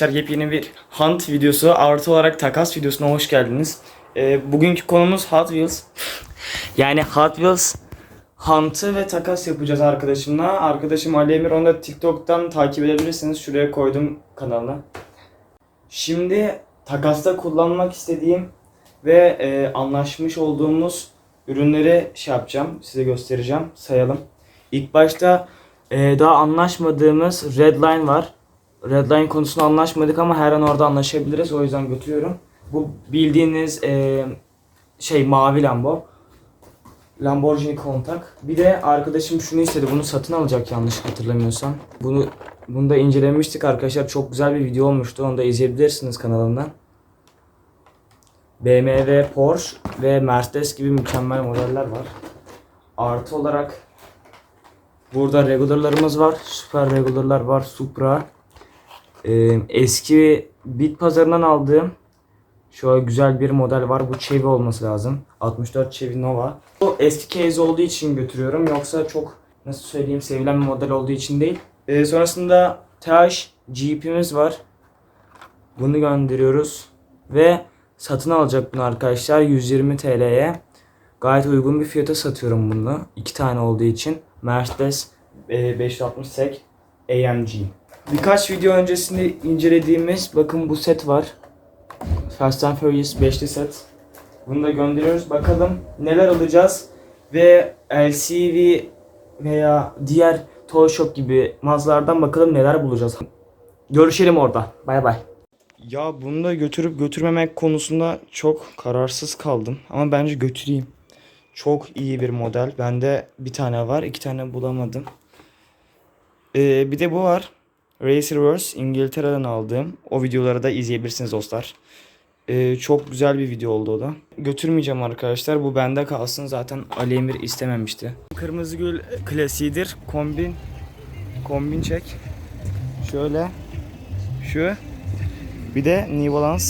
Arkadaşlar yepyeni bir hunt videosu artı olarak takas videosuna hoş geldiniz. Ee, bugünkü konumuz Hot Wheels. yani Hot Wheels hunt'ı ve takas yapacağız arkadaşımla. Arkadaşım Ali Emir onu da TikTok'tan takip edebilirsiniz. Şuraya koydum kanalına. Şimdi takasta kullanmak istediğim ve e, anlaşmış olduğumuz ürünleri şey yapacağım. Size göstereceğim. Sayalım. İlk başta e, daha anlaşmadığımız Redline var. Redline konusunda anlaşmadık ama her an orada anlaşabiliriz. O yüzden götürüyorum. Bu bildiğiniz e, şey mavi Lambo. Lamborghini kontak. Bir de arkadaşım şunu istedi. Bunu satın alacak yanlış hatırlamıyorsam. Bunu bunu da incelemiştik arkadaşlar. Çok güzel bir video olmuştu. Onu da izleyebilirsiniz kanalımdan. BMW, Porsche ve Mercedes gibi mükemmel modeller var. Artı olarak burada regularlarımız var. Süper regularlar var. Supra. Ee, eski bit pazarından aldığım şöyle güzel bir model var. Bu Chevy olması lazım. 64 Chevy Nova. Bu eski case olduğu için götürüyorum. Yoksa çok nasıl söyleyeyim sevilen bir model olduğu için değil. Ee, sonrasında TH Jeep'imiz var. Bunu gönderiyoruz. Ve satın alacak bunu arkadaşlar 120 TL'ye. Gayet uygun bir fiyata satıyorum bunu. İki tane olduğu için. Mercedes e, 560 SEC AMG. Birkaç video öncesinde incelediğimiz bakın bu set var. Fast and Furious 5'li set. Bunu da gönderiyoruz. Bakalım neler alacağız ve LCV veya diğer toy shop gibi mağazalardan bakalım neler bulacağız. Görüşelim orada. Bay bay. Ya bunu da götürüp götürmemek konusunda çok kararsız kaldım. Ama bence götüreyim. Çok iyi bir model. Bende bir tane var. iki tane bulamadım. Ee, bir de bu var. Racerverse İngiltere'den aldığım. O videoları da izleyebilirsiniz dostlar. Ee, çok güzel bir video oldu o da. Götürmeyeceğim arkadaşlar. Bu bende kalsın. Zaten Ali Emir istememişti. Kırmızı gül klasiğidir. Kombin. Kombin çek. Şöyle. Şu. Bir de New Balance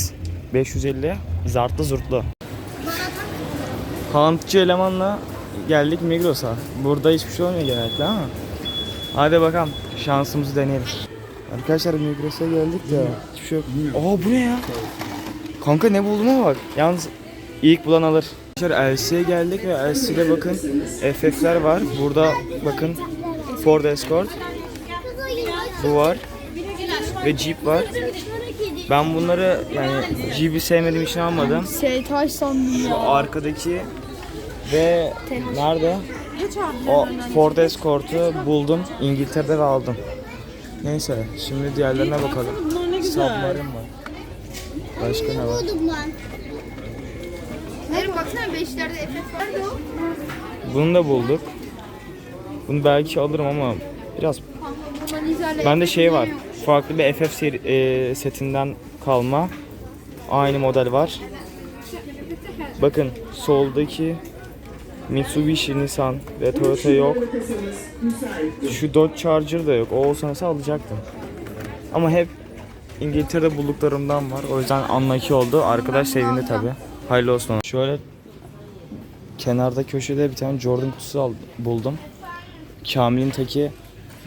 550. Zartlı zurtlu. Hantçı elemanla geldik Migros'a. Burada hiçbir şey olmuyor genellikle ama. Hadi bakalım şansımızı deneyelim. Arkadaşlar Migros'a geldik de hiçbir şey yok. Aa bu ne ya? Kanka ne bulduğuma bak. Yalnız ilk bulan alır. Arkadaşlar LC'ye geldik ve LC'de bakın FF'ler var. Burada bakın Ford Escort. Bu var. Ve Jeep var. Ben bunları yani Jeep'i sevmediğim için almadım. Seytaş sandım Şu ya. arkadaki ve nerede? O Ford Escort'u buldum İngiltere'de ve aldım. Neyse şimdi diğerlerine bakalım. Bunlar ne Submarine var. Başka ne var? Hayır baksana beşlerde efekt var da o. Bunu da bulduk. Bunu belki alırım ama biraz Manizale. Bende şey var. Farklı bir FF seri, e, setinden kalma. Aynı model var. Bakın soldaki Mitsubishi, Nissan ve Toyota yok. Şu Dodge Charger da yok. O olsa mesela alacaktım. Ama hep İngiltere'de bulduklarımdan var. O yüzden unlucky oldu. Arkadaş sevindi tabi. Hayırlı olsun ona. Şöyle kenarda köşede bir tane Jordan kutusu al- buldum. Kamil'in teki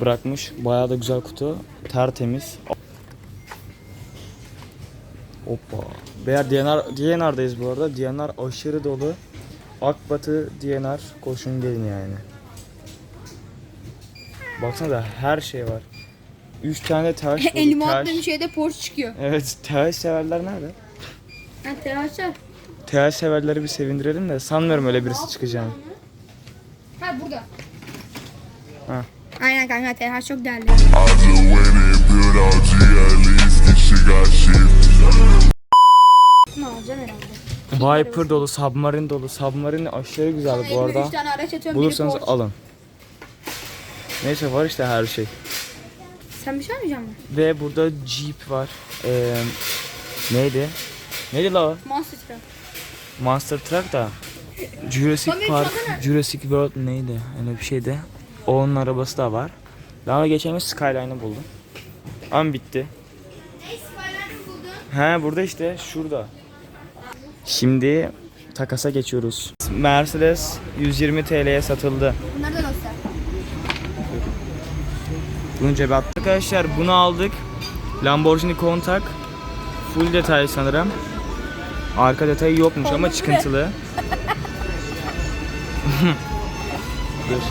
bırakmış. Bayağı da güzel kutu. Tertemiz. Hoppa. Beyler DNR, DNR'dayız bu arada. DNR aşırı dolu. Akbatı DNR koşun gelin yani. Baksana da her şey var. 3 tane taş bulduk. Elime attığım şeyde Porsche çıkıyor. Evet, TH severler nerede? Ha TH'ler. TH severleri bir sevindirelim de sanmıyorum öyle birisi çıkacağını. Ha burada. Ha. Aynen kanka TH çok değerli. Ne alacağım herhalde. Viper dolu, Submarine dolu. Submarine aşırı güzel bu arada. 3 tane araç atıyorum. Bulursanız biri Porsche. alın. Neyse var işte her şey. Sen bir şey almayacak mısın? Ve burada Jeep var. Ee, neydi? Neydi la o? Monster Truck. Monster Truck da. Jurassic Park. Jurassic World neydi? Öyle bir şeydi. Onun arabası da var. Daha geçen gün Skyline'ı buldum. Ama bitti. He burada işte şurada. Şimdi takasa geçiyoruz. Mercedes 120 TL'ye satıldı. Bunları da göster. Bunu cebe attık. Arkadaşlar bunu aldık. Lamborghini Countach full detay sanırım. Arka detayı yokmuş ama çıkıntılı. Dur.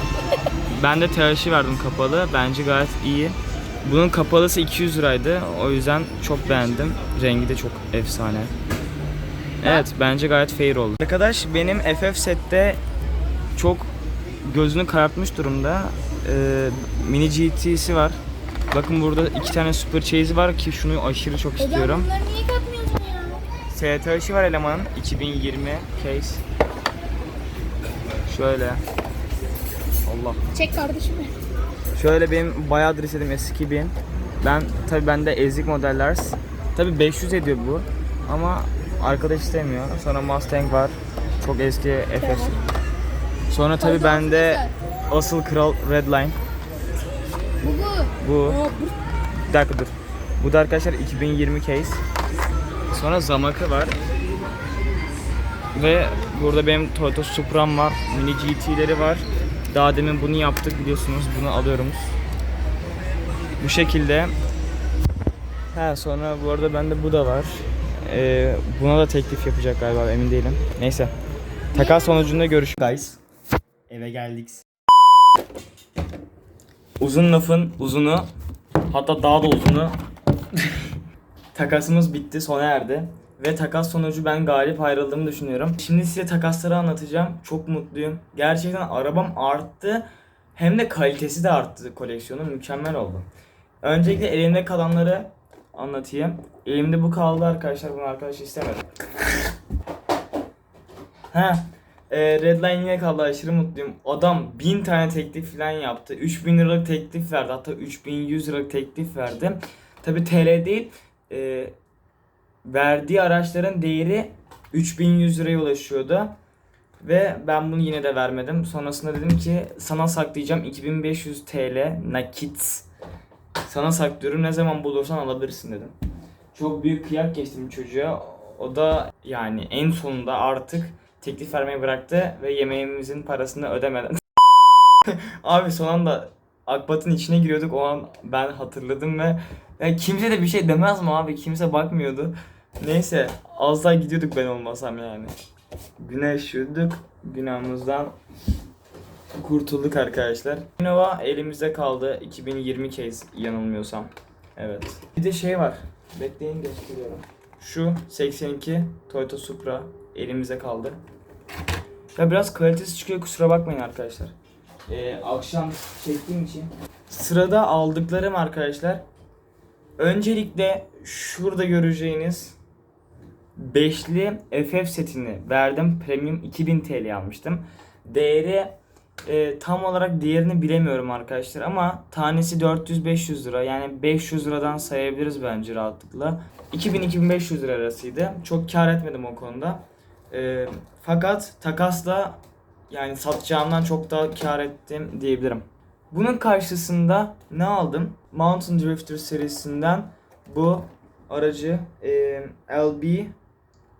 Ben de TH'yi verdim kapalı. Bence gayet iyi. Bunun kapalısı 200 liraydı. O yüzden çok beğendim. Rengi de çok efsane. Evet bence gayet fair oldu. Arkadaş benim FF sette çok gözünü karartmış durumda. Ee, mini GT'si var. Bakın burada iki tane Super Chase var ki şunu aşırı çok istiyorum. bunları niye katmıyorsun ya? STH'ı var elemanın 2020 case. Şöyle. Allah. Çek kardeşim. Şöyle benim bayağıdır istediğim S2000. Ben tabi bende ezik modeller. Tabi 500 ediyor bu. Ama arkadaş istemiyor. Sonra Mustang var. Çok eski FF. Sonra tabi bende asıl kral Redline. Bu bu. Bir dakika dur. Bu da arkadaşlar 2020 case. Sonra Zamak'ı var. Ve burada benim Toyota Supra'm var. Mini GT'leri var. Daha demin bunu yaptık biliyorsunuz. Bunu alıyoruz. Bu şekilde. Ha sonra bu arada bende bu da var. Ee, buna da teklif yapacak galiba emin değilim. Neyse. Takas sonucunda görüşürüz. Guys. Eve geldik. Uzun lafın uzunu hatta daha da uzunu takasımız bitti sona erdi. Ve takas sonucu ben galip ayrıldığımı düşünüyorum. Şimdi size takasları anlatacağım. Çok mutluyum. Gerçekten arabam arttı. Hem de kalitesi de arttı koleksiyonun. Mükemmel oldu. Öncelikle elimde kalanları anlatayım. Elimde bu kaldı arkadaşlar. Bunu arkadaş istemedi. Ha, e, Redline yine kaldı aşırı mutluyum. Adam 1000 tane teklif falan yaptı. 3000 liralık teklif verdi. Hatta 3100 liralık teklif verdi. Tabi TL değil. e, verdiği araçların değeri 3100 liraya ulaşıyordu. Ve ben bunu yine de vermedim. Sonrasında dedim ki sana saklayacağım 2500 TL nakit. Sana saklıyorum ne zaman bulursan alabilirsin dedim. Çok büyük kıyak geçtim çocuğa. O da yani en sonunda artık teklif vermeyi bıraktı ve yemeğimizin parasını ödemeden. Abi son anda Akbat'ın içine giriyorduk o an ben hatırladım ve yani kimse de bir şey demez mi abi kimse bakmıyordu. Neyse az daha gidiyorduk ben olmasam yani. Güneş yuduk günahımızdan kurtulduk arkadaşlar. Innova elimizde kaldı 2020 case yanılmıyorsam. Evet. Bir de şey var. Bekleyin gösteriyorum. Şu 82 Toyota Supra elimizde kaldı. Ya biraz kalitesi çıkıyor kusura bakmayın arkadaşlar. Ee, akşam çektiğim için. Sırada aldıklarım arkadaşlar. Öncelikle şurada göreceğiniz beşli FF setini verdim. Premium 2000 TL almıştım. Değeri e, tam olarak değerini bilemiyorum arkadaşlar ama tanesi 400-500 lira yani 500 liradan sayabiliriz bence rahatlıkla. 2000-2500 lira arasıydı. Çok kar etmedim o konuda. E, fakat takasla yani satacağımdan çok daha kar ettim diyebilirim. Bunun karşısında ne aldım? Mountain Drifter serisinden bu aracı e, LB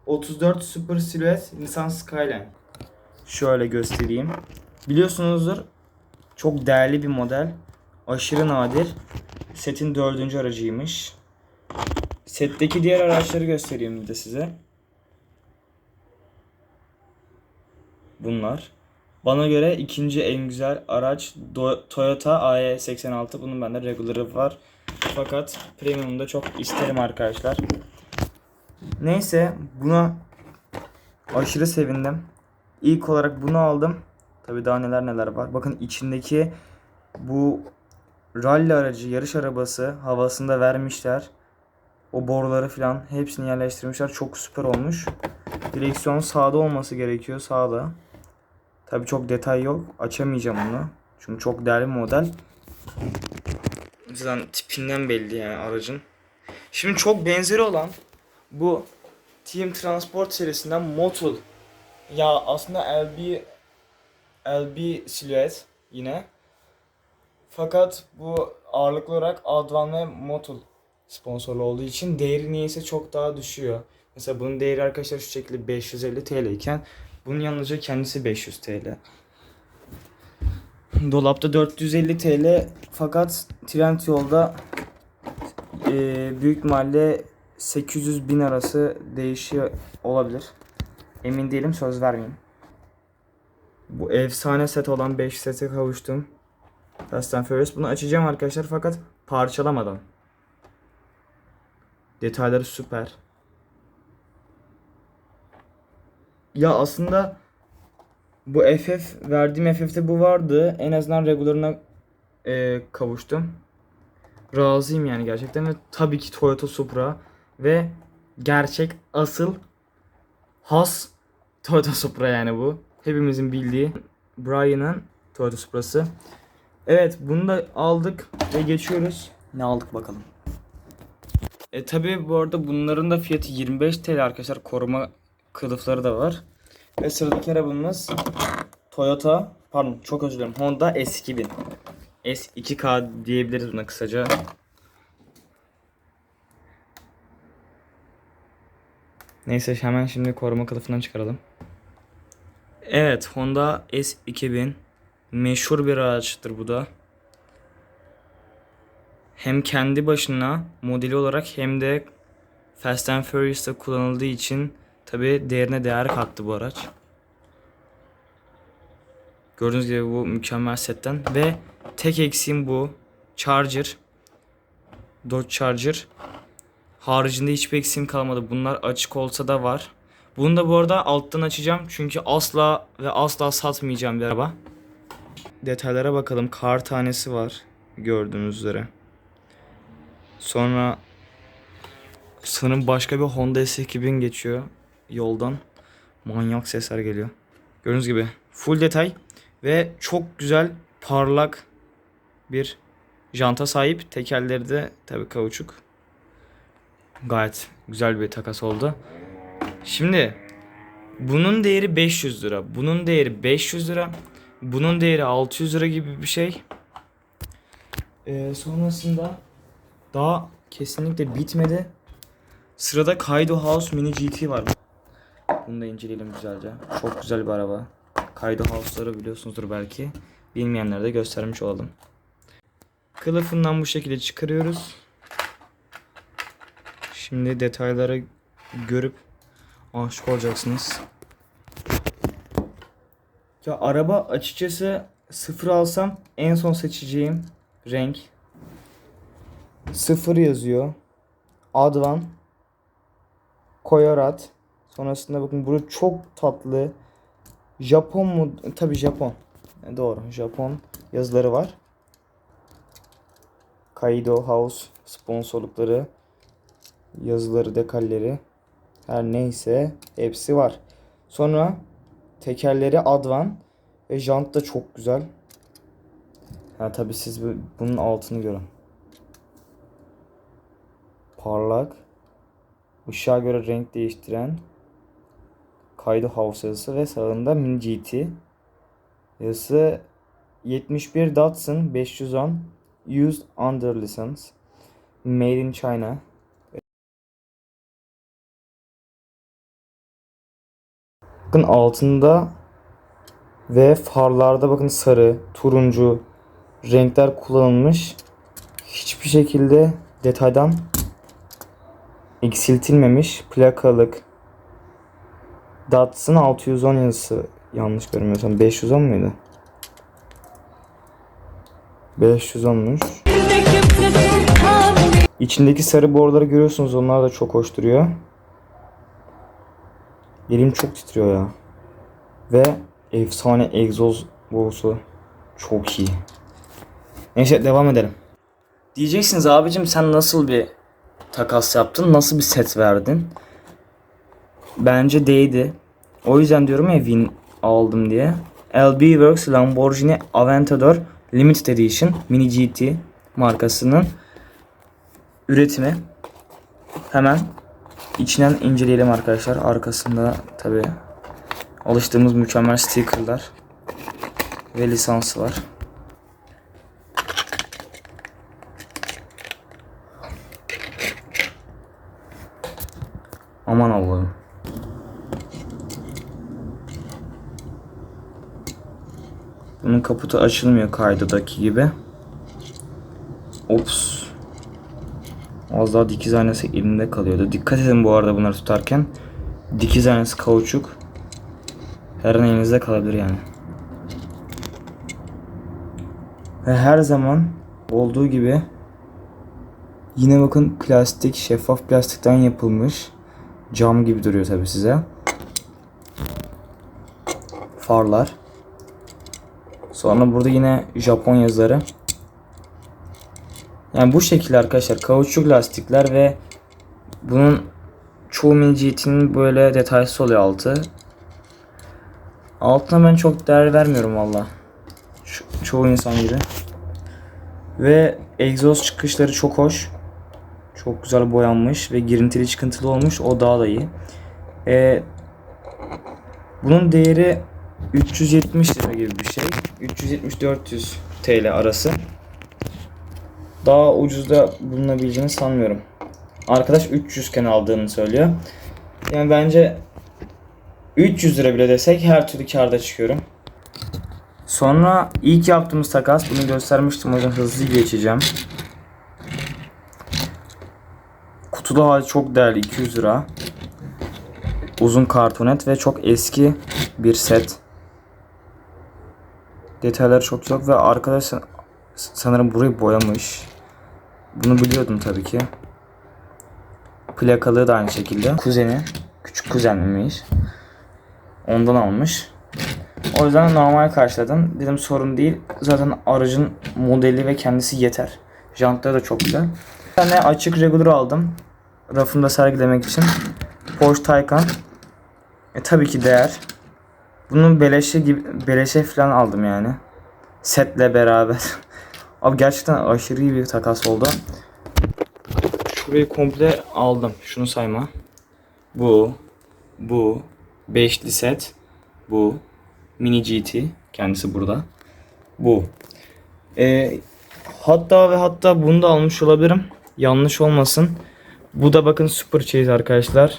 34 Super Silhouette Nissan Skyline. Şöyle göstereyim. Biliyorsunuzdur çok değerli bir model. Aşırı nadir. Setin dördüncü aracıymış. Setteki diğer araçları göstereyim de size. Bunlar. Bana göre ikinci en güzel araç Do- Toyota AE86. Bunun bende regular'ı var. Fakat premium'da çok isterim arkadaşlar. Neyse buna aşırı sevindim. İlk olarak bunu aldım. Tabi daha neler neler var. Bakın içindeki bu rally aracı, yarış arabası havasında vermişler. O boruları falan hepsini yerleştirmişler. Çok süper olmuş. Direksiyon sağda olması gerekiyor. Sağda. Tabi çok detay yok. Açamayacağım onu. Çünkü çok değerli model. Zaten tipinden belli yani aracın. Şimdi çok benzeri olan bu Team Transport serisinden Motul. Ya aslında LB LB silüet yine. Fakat bu ağırlıklı olarak Advan ve Motul sponsorlu olduğu için değeri niyeyse çok daha düşüyor. Mesela bunun değeri arkadaşlar şu şekilde 550 TL iken bunun yalnızca kendisi 500 TL. Dolapta 450 TL fakat Trendyol'da e, büyük ihtimalle 800 bin arası değişiyor olabilir. Emin değilim söz vermeyeyim. Bu efsane set olan 5 sete kavuştum. Fast and Furious. Bunu açacağım arkadaşlar fakat parçalamadan. Detayları süper. Ya aslında bu FF verdiğim FF'te bu vardı. En azından regularına e, kavuştum. Razıyım yani gerçekten ve tabii ki Toyota Supra ve gerçek asıl has Toyota Supra yani bu. Hepimizin bildiği Brian'ın Toyota Supra'sı. Evet bunu da aldık ve geçiyoruz. Ne aldık bakalım. E tabi bu arada bunların da fiyatı 25 TL arkadaşlar. Koruma kılıfları da var. Ve sıradaki arabamız Toyota pardon çok özür dilerim Honda S2000. S2K diyebiliriz buna kısaca. Neyse hemen şimdi koruma kılıfından çıkaralım. Evet Honda S2000 meşhur bir araçtır bu da. Hem kendi başına modeli olarak hem de Fast and Furious'ta kullanıldığı için tabi değerine değer kattı bu araç. Gördüğünüz gibi bu mükemmel setten ve tek eksiğim bu Charger Dodge Charger haricinde hiçbir eksiğim kalmadı. Bunlar açık olsa da var. Bunu da bu arada alttan açacağım çünkü asla ve asla satmayacağım bir araba. Detaylara bakalım. Kar tanesi var gördüğünüz üzere. Sonra sanırım başka bir Honda S2000 geçiyor yoldan. Manyak sesler geliyor. Gördüğünüz gibi full detay ve çok güzel parlak bir janta sahip. Tekerleri de tabi kauçuk. Gayet güzel bir takas oldu. Şimdi bunun değeri 500 lira. Bunun değeri 500 lira. Bunun değeri 600 lira gibi bir şey. Ee, sonrasında daha kesinlikle bitmedi. Sırada Kaido House Mini GT var. Bunu da inceleyelim güzelce. Çok güzel bir araba. Kaido House'ları biliyorsunuzdur belki. Bilmeyenlere de göstermiş olalım. Kılıfından bu şekilde çıkarıyoruz. Şimdi detayları görüp aşık olacaksınız. Ya araba açıkçası sıfır alsam en son seçeceğim renk. Sıfır yazıyor. Advan. Koyorat. Sonrasında bakın burada çok tatlı. Japon mu? Tabi Japon. E, Doğru. Japon yazıları var. Kaido House sponsorlukları, yazıları, dekalleri her neyse hepsi var. Sonra tekerleri Advan ve jant da çok güzel. Ha tabi siz bu- bunun altını görün. Parlak. Işığa göre renk değiştiren Kaido House yazısı ve sağında Mini GT yazısı 71 Datsun 510 Used Under License Made in China Bakın altında ve farlarda bakın sarı, turuncu renkler kullanılmış. Hiçbir şekilde detaydan eksiltilmemiş plakalık. Datsun 610 yazısı yanlış görmüyorsam 510 muydu? 510'muş. İçindeki sarı borları görüyorsunuz onlar da çok hoş duruyor. Elim çok titriyor ya. Ve efsane egzoz borusu çok iyi. Neyse devam edelim. Diyeceksiniz abicim sen nasıl bir takas yaptın? Nasıl bir set verdin? Bence değdi. O yüzden diyorum ya win aldım diye. LB Works Lamborghini Aventador Limited Edition Mini GT markasının üretimi. Hemen içinden inceleyelim arkadaşlar. Arkasında tabi alıştığımız mükemmel stickerlar ve lisansı var. Aman Allah'ım. Bunun kaputu açılmıyor kaydadaki gibi. Ops. Az daha dikiz aynası elimde kalıyordu. Dikkat edin bu arada bunları tutarken. Dikiz aynası kauçuk. Her an elinizde kalabilir yani. Ve her zaman olduğu gibi yine bakın plastik, şeffaf plastikten yapılmış. Cam gibi duruyor tabi size. Farlar. Sonra burada yine Japon yazıları. Yani bu şekilde arkadaşlar kauçuk lastikler ve bunun çoğu mini GT'nin böyle detaysız oluyor altı. Altına ben çok değer vermiyorum valla. Ço- çoğu insan gibi. Ve egzoz çıkışları çok hoş. Çok güzel boyanmış ve girintili çıkıntılı olmuş. O daha da iyi. Ee, bunun değeri 370 lira gibi bir şey. 370-400 TL arası. Daha ucuzda bulunabileceğini sanmıyorum. Arkadaş 300 iken aldığını söylüyor. Yani bence 300 lira bile desek her türlü karda çıkıyorum. Sonra ilk yaptığımız takas bunu göstermiştim o yüzden hızlı geçeceğim. Kutuda hali çok değerli 200 lira. Uzun kartonet ve çok eski bir set. Detayları çok yok ve arkadaş san- sanırım burayı boyamış. Bunu biliyordum tabii ki. Plakalığı da aynı şekilde. Kuzeni, küçük kuzenmiş. Ondan almış. O yüzden normal karşıladım. Dedim sorun değil. Zaten aracın modeli ve kendisi yeter. Jantları da çok güzel. Bir tane açık regular aldım. Rafımda sergilemek için. Porsche Taycan. E tabii ki değer. Bunun beleşe gibi beleşe falan aldım yani. Setle beraber. Abi gerçekten aşırı iyi bir takas oldu. Şurayı komple aldım. Şunu sayma. Bu, bu, beşli set, bu, mini GT kendisi burada. Bu. Ee, hatta ve hatta bunu da almış olabilirim. Yanlış olmasın. Bu da bakın Super Chase arkadaşlar.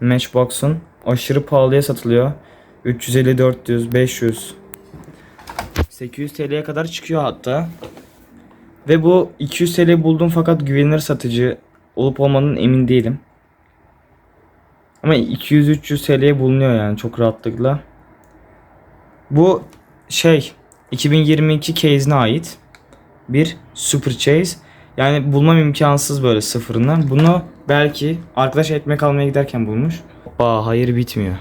Matchbox'un aşırı pahalıya satılıyor. 350, 400, 500, 800 TL'ye kadar çıkıyor hatta. Ve bu 200 TL buldum fakat güvenilir satıcı olup olmadığından emin değilim. Ama 200-300 TL'ye bulunuyor yani çok rahatlıkla. Bu şey 2022 case'ine ait bir Super Chase. Yani bulmam imkansız böyle sıfırından. Bunu belki arkadaş ekmek almaya giderken bulmuş. Aa hayır bitmiyor.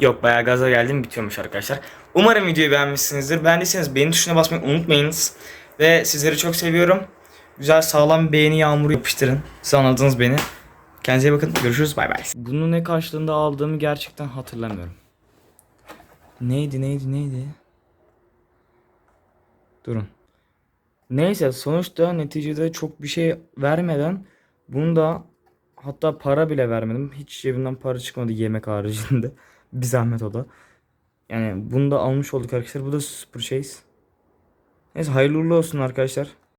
Yok bayağı gaza geldim bitiyormuş arkadaşlar. Umarım videoyu beğenmişsinizdir. Beğendiyseniz beğeni tuşuna basmayı unutmayınız. Ve sizleri çok seviyorum. Güzel sağlam beğeni yağmuru yapıştırın. Siz anladınız beni. Kendinize bakın. Görüşürüz. Bay bay. Bunu ne karşılığında aldığımı gerçekten hatırlamıyorum. Neydi neydi neydi? Durun. Neyse sonuçta neticede çok bir şey vermeden bunu da hatta para bile vermedim. Hiç cebimden para çıkmadı yemek haricinde. bir zahmet o da. Yani bunu da almış olduk arkadaşlar. Bu da Super Chase. Neyse hayırlı uğurlu olsun arkadaşlar.